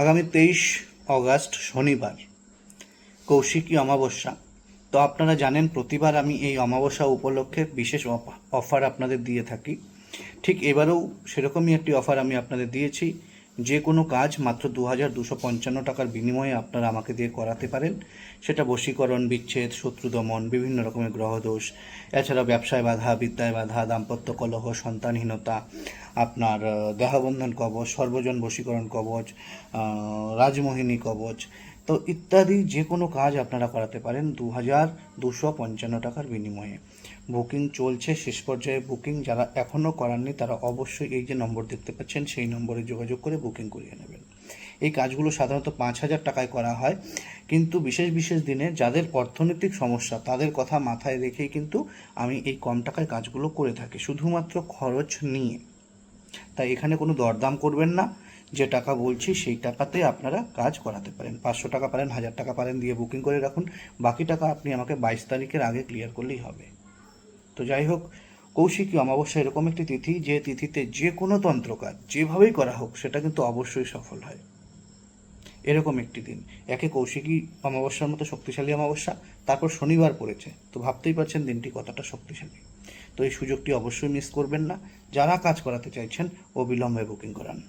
আগামী তেইশ অগাস্ট শনিবার, কৌশিকী অমাবস্যা। তো আপনারা জানেন, প্রতিবার আমি এই অমাবস্যা উপলক্ষে বিশেষ অফার আপনাদের দিয়ে থাকি। ঠিক এবারেও সেরকমই একটি অফার আমি আপনাদের দিয়েছি। যে কোনো কাজ মাত্র দু হাজার দুশো পঞ্চান্ন টাকার বিনিময়ে আপনারা আমাকে দিয়ে করাতে পারেন। সেটা বশীকরণ, বিচ্ছেদ, শত্রু দমন, বিভিন্ন রকমের গ্রহদোষ এছাড়া ব্যবসায় বাধা, বিদ্যায় বাধা, দাম্পত্য কলহ, সন্তানহীনতা, আপনার দেহাবন্ধন কবচ, সর্বজন বশীকরণ কবচ রাজমোহিনী কবচ তো ইত্যাদি যে কোনো কাজ আপনারা করাতে পারেন দু হাজার দুশো পঞ্চান্ন টাকার বিনিময়ে। বুকিং চলছে, শেষ পর্যায়ে বুকিং। যারা এখনও করাননি, তারা অবশ্যই এই যে নম্বর দেখতে পাচ্ছেন, সেই নম্বরে যোগাযোগ করে বুকিং করিয়ে নেবেন। এই কাজগুলো সাধারণত পাঁচ হাজার টাকায় করা হয়। কিন্তু বিশেষ বিশেষ দিনে যাদের অর্থনৈতিক সমস্যা, তাদের কথা মাথায় রেখেই কিন্তু আমি এই কম টাকায় কাজগুলো করে থাকি। শুধুমাত্র খরচ নিয়ে। তাই এখানে কোনো দরদাম করবেন না। যে টাকা বলছি, সেই টাকাতে আপনারা কাজ করাতে পারেন। পাঁচশো টাকা পারেন, হাজার টাকা পারেন দিয়ে বুকিং করে রাখুন। বাকি টাকা আপনি আমাকে বাইশ তারিখের আগে ক্লিয়ার করলেই হবে। তো যাই হোক, কৌশিকী অমাবস্যা এরকম একটি তিথি, যে তিথিতে যে কোনো তন্ত্রকাজ যেভাবেই করা হোক, সেটা কিন্তু অবশ্যই সফল হয়। এরকম একটি দিন। একে কৌশিকী অমাবস্যার মতো শক্তিশালী অমাবস্যা, তারপর শনিবার পড়েছে। তো ভাবতেই পারছেন দিনটি কতটা শক্তিশালী। তো এই সুযোগটি অবশ্যই মিস করবেন না। যারা কাজ করাতে চাইছেন, অবিলম্বে বুকিং করান।